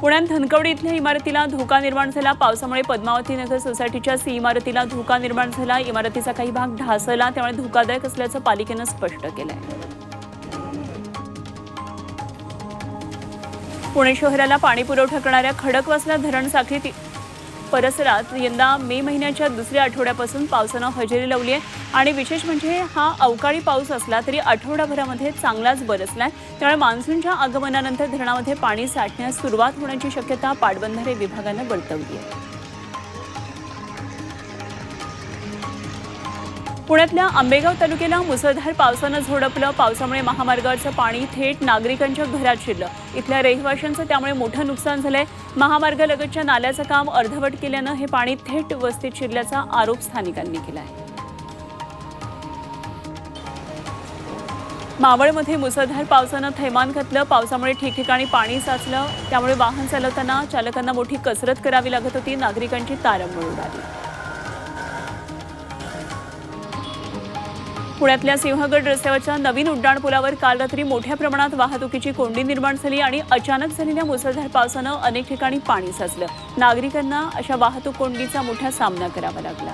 पुण्यात धनकवडी इथल्या इमारतीला धोका निर्माण झाला. पावसामुळे पद्मावती नगर सोसायटीच्या सी इमारतीला धोका निर्माण झाला. इमारतीचा काही भाग ढासळला. त्यामुळे धोकादायक असल्याचं पालिकेनं स्पष्ट केलंय. पुणे शहराला पाणी पुरवठा करणाऱ्या खडकवासला धरण साखळी परिसरात यंदा मे महिन्याच्या दुसऱ्या आठवड्यापासून पावसानं हजेरी लावली आहे. आणि विशेष म्हणजे हा अवकाळी पाऊस असला तरी आठवडाभरामध्ये चांगलाच बरसलाय. त्यामुळे मान्सूनच्या आगमनानंतर धरणामध्ये पाणी साठण्यास सुरुवात होण्याची शक्यता पाटबंधारे विभागानं वर्तवली आहे. पुण्यातल्या आंबेगाव तालुक्याला मुसळधार पावसानं झोडपलं. पावसामुळे महामार्गावरचं पाणी थेट नागरिकांच्या घरात शिरलं. इथल्या रहिवाशांचं त्यामुळे मोठं नुकसान झालंय. महामार्गालगतच्या नाल्याचं काम अर्धवट केल्यानं हे पाणी थेट वस्तीत शिरल्याचा आरोप स्थानिकांनी केला आहे मावळमध्ये मुसळधार पावसानं थैमान घातलं. पावसामुळे ठिकठिकाणी पाणी साचलं. त्यामुळे वाहन चालवताना चालकांना मोठी कसरत करावी लागत होती. नागरिकांची तारंबळ उडाली. पुण्यातल्या सिंहगड रस्त्यावरच्या नवीन उड्डाणपुलावर काल रात्री मोठ्या प्रमाणात वाहतुकीची कोंडी निर्माण झाली आणि अचानक झालेल्या मुसळधार पावसानं अनेक ठिकाणी पाणी साचलं. नागरिकांना अशा वाहतूक कोंडीचा मोठा सामना करावा लागला.